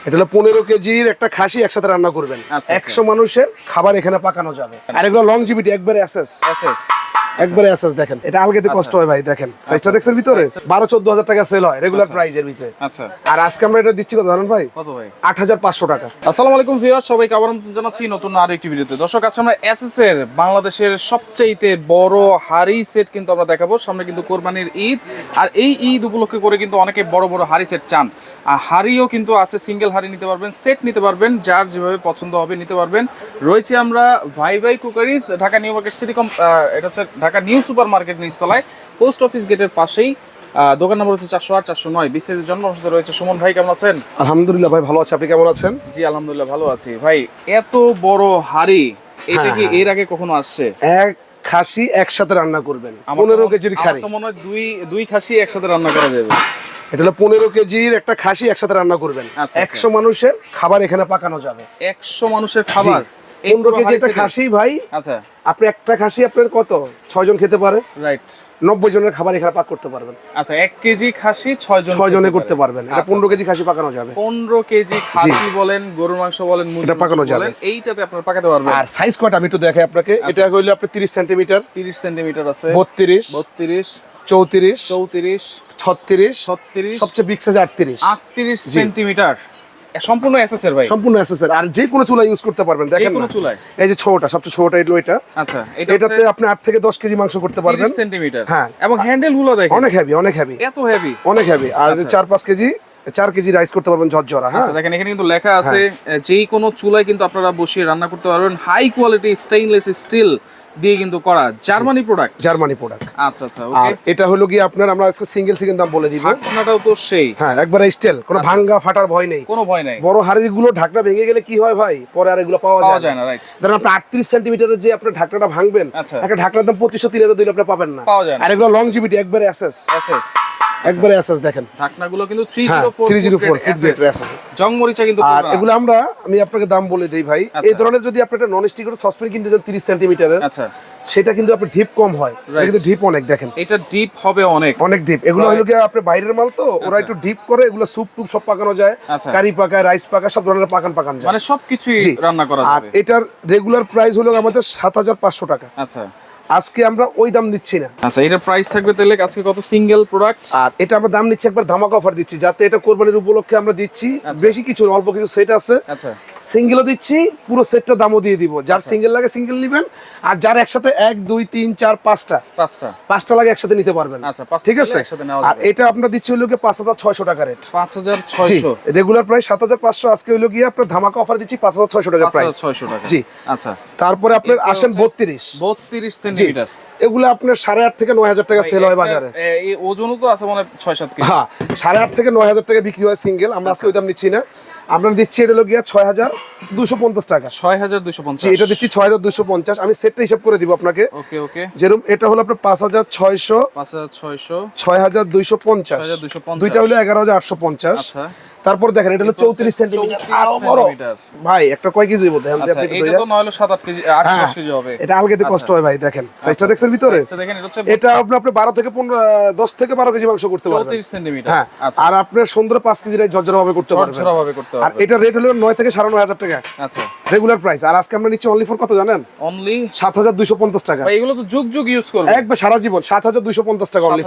এটা হলো পনেরো কেজির একটা খাসি একসাথে রান্না করবেন। আচ্ছা, একশো মানুষের খাবার এখানে পাকানো যাবে। আর এগুলো লং জিবিটি একবারে অ্যাসেস এসএস একবারে অ্যাসেস দেখেন। এটা আলগেতে কষ্ট হয় ভাই দেখেন। সাইজটা দেখছেন ভিতরে? Size- বারো চোদ্দ হাজার টাকা সেল হয় রেগুলার প্রাইজের ভিতরে। আচ্ছা। আর আজকে আমরা এটা দিচ্ছি কত জানেন ভাই? কত ভাই? আট হাজার পাঁচশো টাকা। আসসালামু আলাইকুম ভিউয়ার সবাইকে আবার জানাচ্ছি নতুন আরও একটি ভিডিওতে। দর্শক আজকে আমরা এসএস এর বাংলাদেশের সবচাইতে বড় হাড়ি সেট কিন্তু আমরা দেখাবো। সামনে কিন্তু কোরবানির ঈদ। আর এই ঈদ উপলক্ষে করে কিন্তু অনেকে বড় বড় হাড়ি সেট চান। আর হাড়িও কিন্তু আছে সিঙ্গেল হাড়ি নিতে পারবেন সেট নিতে পারবেন যার যেভাবে পছন্দ হবে নিতে পারবেন। রয়েছে আমরা ভাই ভাই crockeries Dhaka new market city কম এটা হচ্ছে ঢাকা নিউ সুপার মার্কেট নিচতলায় পোস্ট অফিস গেটের পাশেই দোকান নম্বর হচ্ছে চারশো আট চারশো নয়। বিস্তারিত জন্ম রয়েছে সুমন ভাই কেমন আছেন? আলহামদুলিল্লাহ ভাই ভালো আছে। আপনি কেমন আছেন? জি আলহামদুলিল্লাহ ভালো আছি। ভাই এত বড় হাড়ি এটা হ্যাঁ, কি হ্যাঁ। এর আগে কখনো আসছে? এক খাসি একসাথে রান্না করবেন। পনেরো কেজির তো মনে হয় দুই দুই খাসি একসাথে রান্না করা যাবে। এটা হলো পনেরো কেজির একটা খাসি একসাথে রান্না করবেন। আচ্ছা, একশো মানুষের খাবার এখানে পাকানো যাবে। একশো মানুষের খাবার? পনেরো কেজি একটা খাসি ভাই। আচ্ছা। আপনি একটা খাসি আপনার কত? ছয় জন খেতে পারে। রাইট। নব্বই জনের খাবার এখানে পাক করতে পারবেন। আচ্ছা এক কেজি খাসি ছয় জন ছয় জনে করতে পারবেন। এটা আচ্ছা, পনেরো কেজি খাসি পাকানো যাবে। পনেরো কেজি খাসি বলেন গরুর মাংস বলেন মুরগির এটা পাকানো যাবে। এইটাতে আপনার পাকাতে পারবেন। আর সাইজ কয়টা আমি একটু দেখাই আপনাকে। এটা হইল আপনার তিরিশ সেন্টিমিটার। তিরিশ সেন্টিমিটার আছে। বত্রিশ। বত্রিশ। চৌত্রিশ। চৌত্রিশ। ছত্রিশ। ছত্রিশ। সবচেয়ে বিগ সাইজ আটত্রিশ। আটত্রিশ সেন্টিমিটার। সম্পূর্ণ এসএস এর ভাই। সম্পূর্ণ এসএসআর আর যে কোনো চুলা ইউজ করতে পারবেন দেখেন না? চুলায়। এই যে ছোটটা সবচেয়ে ছোটটা এলো এটা। আচ্ছা এটাতে আপনি আট থেকে দশ কেজি মাংস করতে পারবেন। সেন্টিমিটার। হ্যাঁ। এবং হ্যান্ডেলগুলো দেখেন। অনেক হেভি অনেক হেভি এত হেভি অনেক হেভি আর আচ্ছা। চার পাঁচ কেজি চার কেজি রাইস করতে পারবেন ঝরঝরা হ্যাঁ? আচ্ছা দেখেন এখানে কিন্তু লেখা আছে যেই কোনো চুলায় কিন্তু আপনারা বসিয়ে রান্না করতে পারবেন। হাই কোয়ালিটি স্টেইনলেস স্টিল দিয়ে কিন্তু করা জার্মানি প্রোডাক্ট জার্মানি প্রোডাক্ট আচ্ছা আচ্ছা আর এটা হলো কি আপনার আমরা আজকে সিঙ্গেল সিঙ্গেল দাম বলে দিব। ঢাকনাটাও তো সেই। হ্যাঁ একবারে স্টেল কোনো আচ্ছা। ভাঙ্গা ফাটার ভয় নেই। কোনো ভয় নেই। বড় হাড়িরগুলো ঢাকনা ভেঙে গেলে কি হয় ভাই? পরে আর এগুলো পাওয়া যায় না। রাইট ধরেন আপনি আটত্রিশ সেন্টিমিটারের যে আপনি ঢাকনাটা ভাঙবেন আচ্ছা। একটা ঢাকনার দাম পঁচিশশো তিন হাজার দিলে আপনি পাবেন না। পাওয়া যায় আর এগুলো লং জিবিটি একবারে অ্যাসেস এসএস একবারে অ্যাসেস দেখেন। ঢাকনাগুলো কিন্তু হ্যাঁ 304 304 ফুট এসএস গ্রেড জং মরিচা কিন্তু আর এগুলো আমরা আমি আপনাকে দাম বলে দেই ভাই। আচ্ছা। এই ধরনের যদি আপনি একটা নন স্টিকের সসপ্যান কিনতে যান তিরিশ সেন্টিমিটারের আচ্ছা। সেটা কিন্তু আপনার ডিপ কম হয়। এটা কিন্তু ডিপ অনেক দেখেন। এটা ডিপ হবে অনেক। অনেক ডিপ এগুলো হলো কি আপনার বাইরের মাল তো ওরা আচ্ছা। একটু ডিপ করে এগুলো স্যুপ টুপ সব পাকানো যায়। আচ্ছা। কারি পাকায় রাইস পাকা সব ধরনের পাকান পাকান যায়। মানে সবকিছুই রান্না করা আর এটার রেগুলার প্রাইস হলো আমাদের সাত হাজার পাঁচশো টাকা। আচ্ছা। আজকে আমরা ওই দাম দিচ্ছি না। আচ্ছা এটা প্রাইস থাকবে তাহলে আজকে কত সিঙ্গেল প্রোডাক্ট আর এটা আমরা দাম নিচ্ছি একবার ধামাকা অফার দিচ্ছি যাতে এটা কোরবানির উপলক্ষে আমরা দিচ্ছি। আচ্ছা। বেশি কিছু অল্প কিছু সেট আছে। আচ্ছা। সিঙ্গেলও দিচ্ছি পুরো সেটটা দামও দিয়ে দিব। যার সিঙ্গেল লাগে সিঙ্গেল নেবেন আর যার একসাথে এক দুই তিন চার পাঁচটা পাঁচটা। পাঁচটা লাগে একসাথে নিতে পারবেন। আচ্ছা, ঠিক আছে? আর এটা আপনার দিচ্ছি হলো গিয়ে পাঁচ হাজার ছয়শো টাকা রেট। পাঁচ হাজার ছয়শো। রেগুলার প্রাইস সাত হাজার পাঁচশো আজকে হলো গিয়ে আপনার ধামাকা অফার দিচ্ছি পাঁচ হাজার ছয়শো টাকা প্রাইস ছয়শো টাকা। জি। আচ্ছা। তারপরে আপনার আসেন বত্রিশ। বত্রিশ সেন্টিমিটার এগুলো আপনার সাড়ে আট থেকে নয় হাজার টাকা সেল হয় বাজারে। ওজনও তো আছে মানে ছয় সাত হ্যাঁ সাড়ে আট থেকে নয় হাজার টাকা বিক্রি হয় সিঙ্গেল আমরা আজকে ওই দাম নিচ্ছি না। আমরা দিচ্ছি এটা হলো গিয়া ছয় হাজার দুশো পঞ্চাশ টাকা। ছয় হাজার দুশো পঞ্চাশ। এটা দিচ্ছি ছয় হাজার দুশো পঞ্চাশ। আমি সেটটা হিসাব করে দিব আপনাকে। ওকে ওকে। যেরকম এটা হলো আপনার পাঁচ হাজার ছয়শো পাঁচ হাজার ছয়শো। ছয় হাজার দুইশো পঞ্চাশ। দুইটা হলো এগারো হাজার আটশো পঞ্চাশ। আচ্ছা। তারপর দেখেন এটা হলো এটা হচ্ছে চৌত্রিশ সেন্টিমিটার আরও বড়। ভাই একটা কয় কেজি বলতে আমি আচ্ছা আপনি এটা তো নয় হলো সাত আট কেজি আট হ্যাঁ, কেজি হবে। এটা আলগেতে আচ্ছা। কষ্ট হয় ভাই দেখেন। সাইজটা দেখছেন ভিতরে? দেখেন এটা হচ্ছে এটা আপনি আপনি বারো থেকে পনেরো দশ থেকে বারো কেজি মাংস করতে পারবেন। চৌত্রিশ সেন্টিমিটার হ্যাঁ আচ্ছা। আর আপনার সুন্দর পাঁচ কেজি রাইস ঝরঝরা ভাবে করতে পারবেন। করতে আর এটা রেট হলো নয় থেকে সাড়ে নয় হাজার টাকা। আচ্ছা। রেগুলার প্রাইস আর আজকে আমরা নিচ্ছি অনলি ফর কত জানেন? অনলি সাত হাজার দুইশো পঞ্চাশ টাকা। ভাই এগুলো তো যুগ যুগ ইউজ করবে। একবার সারা জীবন সাত হাজার দুইশো পঞ্চাশ টাকা অনলি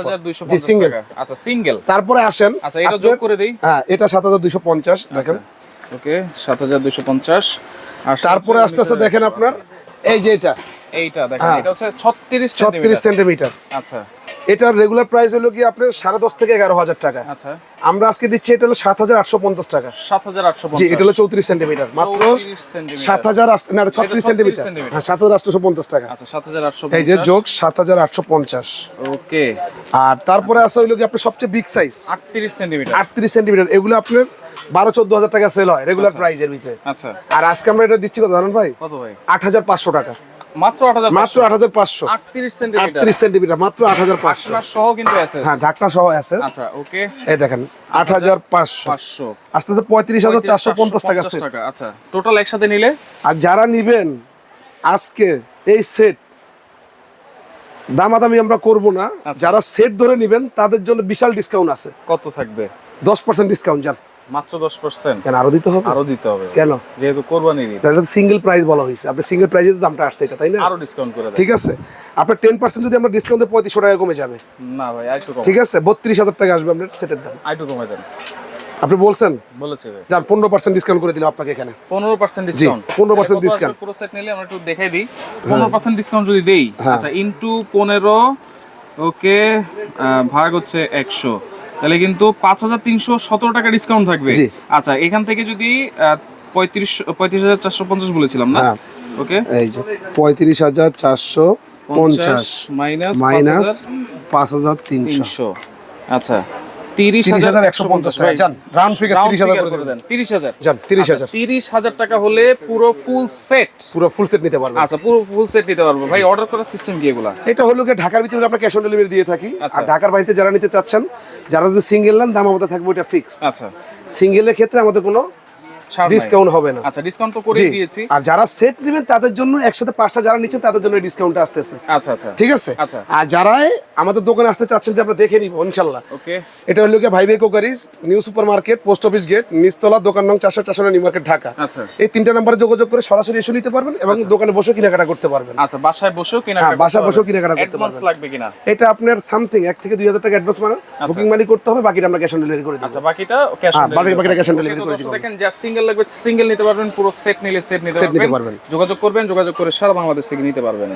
সিঙ্গেল টাকা। আচ্ছা সিঙ্গেল তারপরে আসেন আচ্ছা এটা যোগ করে দেই। হ্যাঁ এটা সাত হাজার দুইশো পঞ্চাশ দেখেন। ওকে সাত হাজার দুইশো পঞ্চাশ। আর তারপরে আস্তে আস্তে দেখেন আপনার। এই যে এটা। এইটা দেখেন হ্যাঁ। এটা হচ্ছে ছত্রিশ ছত্রিশ সেন্টিমিটার আচ্ছা। এটার রেগুলার প্রাইস হলো কি আপনার সাড়ে দশ থেকে এগারো হাজার টাকা। আচ্ছা। আমরা আজকে দিচ্ছি এটা হলো সাত হাজার আটশো পঞ্চাশ টাকা। সাত হাজার আটশো জি এটা হলো চৌত্রিশ সেন্টিমিটার মাত্র সাত হাজার না ছত্রিশ সেন্টিমিটার। হ্যাঁ সাত হাজার আটশো পঞ্চাশ টাকা। আচ্ছা সাত হাজার আটশো এই যে যোগ সাত হাজার আটশো পঞ্চাশ। ওকে। আর তারপরে আছে হইল কি আপনার সবচেয়ে বিগ সাইজ আটত্রিশ সেন্টিমিটার আটত্রিশ সেন্টিমিটার এগুলো আপনার বারো চোদ্দ হাজার টাকা সেল হয় রেগুলার প্রাইজের ভিতরে। আচ্ছা। আর আজকে আমরা এটা দিচ্ছি কত জানেন ভাই? কত ভাই? আট হাজার পাঁচশো টাকা। মাত্র আট মাত্র আট হাজার পাঁচশো। আটত্রিশ সেন্টিমিটার। আটত্রিশ সেন্টিমিটার মাত্র আট হাজার সহ কিন্তু আছে হ্যাঁ ঢাকনা সহ অ্যাসেস আচ্ছা ওকে। এই দেখেন আট হাজার পাঁচশো। পাঁচশো। আস্তে আস্তে পঁয়ত্রিশ হাজার চারশো পঞ্চাশ টাকা সেট টাকা আচ্ছা টোটাল একসাথে নিলে? আর যারা নিবেন আজকে এই সেট দামাদামি আমরা করব না। আচ্ছা। যারা সেট ধরে নিবেন তাদের জন্য বিশাল ডিসকাউন্ট আছে। কত থাকবে? দশ পার্সেন্ট ডিসকাউন্ট যান। মাত্র দশ পার্সেন্ট কেন আরও দিতে হবে? আরও দিতে হবে। কেন? যেহেতু কোরবানির ঈদ। তাহলে সিঙ্গেল প্রাইস বলা হয়েছে। আপনি সিঙ্গেল প্রাইজে দামটা আসছে এটা তাই না? আরও ডিসকাউন্ট করে ঠিক আছে। আপনার টেন পার্সেন্ট যদি আমরা ডিসকাউন্টে পঁয়ত্রিশশো টাকা কমে যাবে। না ভাই আরেকটু কম। ঠিক আছে বত্রিশ হাজার টাকা আসবে আপনার সেটের দাম। আরেকটু কমে দেন। আপনি বলছেন? বলেছে যান পনেরো পার্সেন্ট ডিসকাউন্ট করে দিলাম আপনাকে এখানে। পনেরো পার্সেন্ট ডিসকাউন্ট 15% discount। পুরো সেট নিলে আমরা একটু দেখাই দিই। পনেরো পার্সেন্ট ডিসকাউন্ট যদি দেই হ্যাঁ। আচ্ছা ইন্টু পনেরো ওকে ভাগ হচ্ছে একশো। তাহলে কিন্তু পাঁচ হাজার তিনশো সতেরো টাকা ডিসকাউন্ট থাকবে। আচ্ছা এখান থেকে যদি পঁয়ত্রিশ পঁয়ত্রিশ হাজার চারশো পঞ্চাশ বলেছিলাম না? হ্যাঁ। ওকে। এই যে পঁয়ত্রিশ হাজার চারশো পঞ্চাশ মাইনাস মাইনাস পাঁচ হাজার তিনশো। তিনশো। আচ্ছা। টাকা। হলে পুরো ফুল সেট পুরো ফুল সেট নিতে আচ্ছা পুরো ফুল সেট নিতে পারব। ভাই অর্ডার করার সিস্টেম কি এগুলা? এটা হলো কি ঢাকার ভিতরে আমরা ক্যাশ অন ডেলিভারি দিয়ে থাকি। আচ্ছা। আর ঢাকার যারা নিতে চাচ্ছেন যারা যদি সিঙ্গেল নেন দাম আমাদের থাকবে ওটা ফিক্স আচ্ছা। সিঙ্গেলের ক্ষেত্রে আমাদের কোনো। ডিসকাউন্ট হবে না। আচ্ছা ডিসকাউন্ট তো করে দিয়েছি। আর যারা সেট নেবেন তাদের জন্য একসাথে পাঁচটা যারা নিচ্ছেন তাদের জন্য ডিসকাউন্ট আসতেছে। আচ্ছা আচ্ছা। ঠিক আছে? আচ্ছা। আর যারা আমাদের দোকানে আসতে চাচ্ছেন যে আমরা দেখে নিব ইনশাল্লাহ। ওকে। এটা হলো কি ভাইবে crockeries new super market post office gate নিচতলা দোকান নং চারশো চারশো নিউ মার্কেট ঢাকা। আচ্ছা। এই তিনটা নাম্বারে যোগাযোগ করে সরাসরি এসে নিতে পারবেন এবং দোকানে বসে কেনাকাটা করতে পারবেন। আচ্ছা বাসায় বসেও কেনাকাটা হ্যাঁ, বাসায় বসেও কেনাকাটা করতে অ্যাডভান্স পারবেন। লাগবে কিনা? এটা আপনার সামথিং এক থেকে দুই হাজার টাকা অ্যাডভান্স মানে বুকিং মানি করতে হবে বাকিটা আমরা ক্যাশ অন ডেলিভারি করে দিই আচ্ছা বাকিটা ক্যাশ বাকি- বাকিটা cash on delivery করে দিব। দেখেন যার সিঙ্গেল লাগবে সিঙ্গেল নিতে পারবেন পুরো সেট নিলে সেট নিতে পারবেন। যোগাযোগ করবেন যোগাযোগ করে সারা বাংলাদেশ থেকে নিতে পারবেন